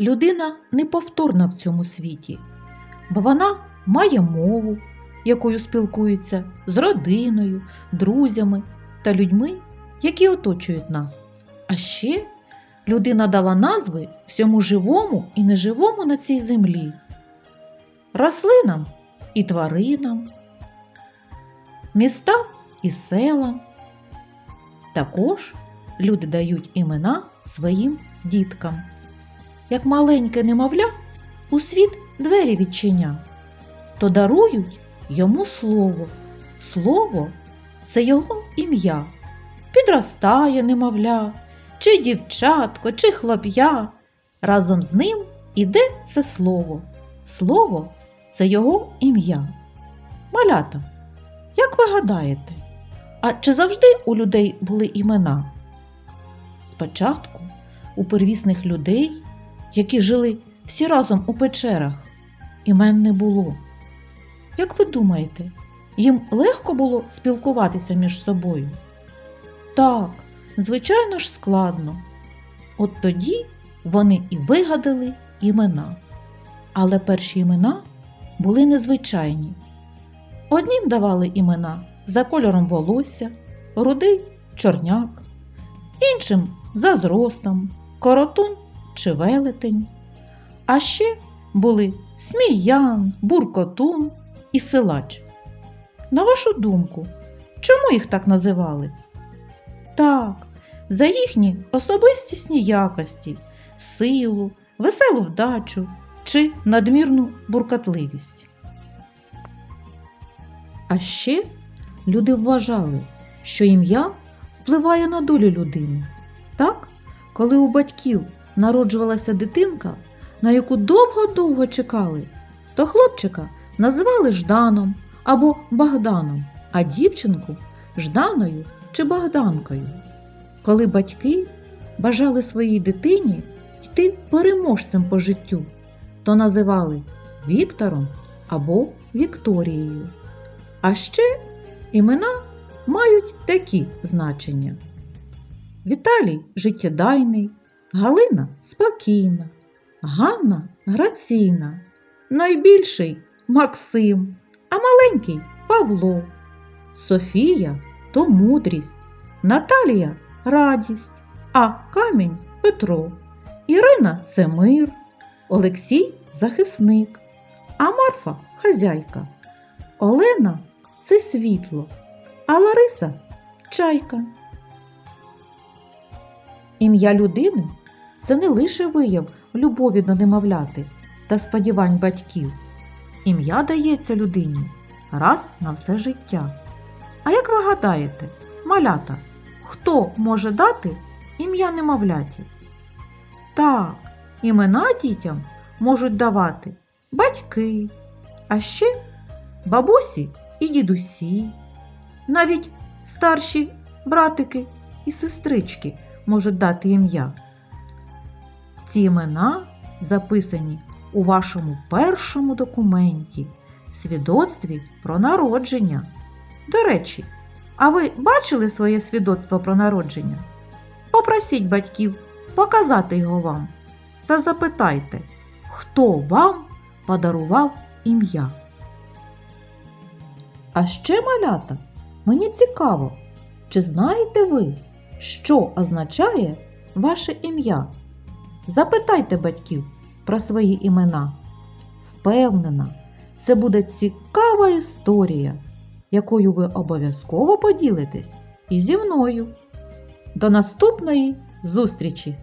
Людина неповторна в цьому світі, бо вона має мову, якою спілкується з родиною, друзями та людьми, які оточують нас. А ще людина дала назви всьому живому і неживому на цій землі, рослинам і тваринам, містам і селам. Також люди дають імена своїм діткам. Як маленьке немовля у світ двері відчиня, то дарують йому слово. Слово це його ім'я. Підростає немовля, чи дівчатко, чи хлоп'я. Разом з ним іде це слово. Слово це його ім'я. Малята, як ви гадаєте, а чи завжди у людей були імена? Спочатку у первісних людей, які жили всі разом у печерах, імен не було. Як ви думаєте, їм легко було спілкуватися між собою? Так, звичайно ж, складно. От тоді вони і вигадали імена. Але перші імена були незвичайні. Однім давали імена за кольором волосся, рудий чорняк, іншим за зростом, коротун чи велетень. А ще були сміян, буркотун і силач. На вашу думку, чому їх так називали? Так, за їхні особистісні якості, силу, веселу вдачу чи надмірну буркотливість. А ще люди вважали, що ім'я впливає на долю людини. Так, коли у батьків народжувалася дитинка, на яку довго-довго чекали, то хлопчика називали Жданом або Богданом, а дівчинку Жданою чи Богданкою. Коли батьки бажали своїй дитині йти переможцем по життю, то називали Віктором або Вікторією. А ще імена мають такі значення. Віталій життєдайний, Галина спокійна, Ганна граційна, найбільший Максим, а маленький Павло, Софія то мудрість, Наталія радість, а камінь Петро, Ірина це мир, Олексій захисник, а Марфа хазяйка, Олена це світло, а Лариса чайка. Ім'я людини це не лише вияв любові до немовляти та сподівань батьків. Ім'я дається людині раз на все життя. А як ви гадаєте, малята, хто може дати ім'я немовляті? Так, імена дітям можуть давати батьки, а ще бабусі і дідусі, навіть старші братики і сестрички можуть дати ім'я. Ці імена записані у вашому першому документі свідоцтві про народження. До речі, а ви бачили своє свідоцтво про народження? Попросіть батьків показати його вам та запитайте, хто вам подарував ім'я. А ще малята, мені цікаво, чи знаєте ви, що означає ваше ім'я? Запитайте батьків про свої імена. Впевнена, це буде цікава історія, якою ви обов'язково поділитесь і зі мною. До наступної зустрічі!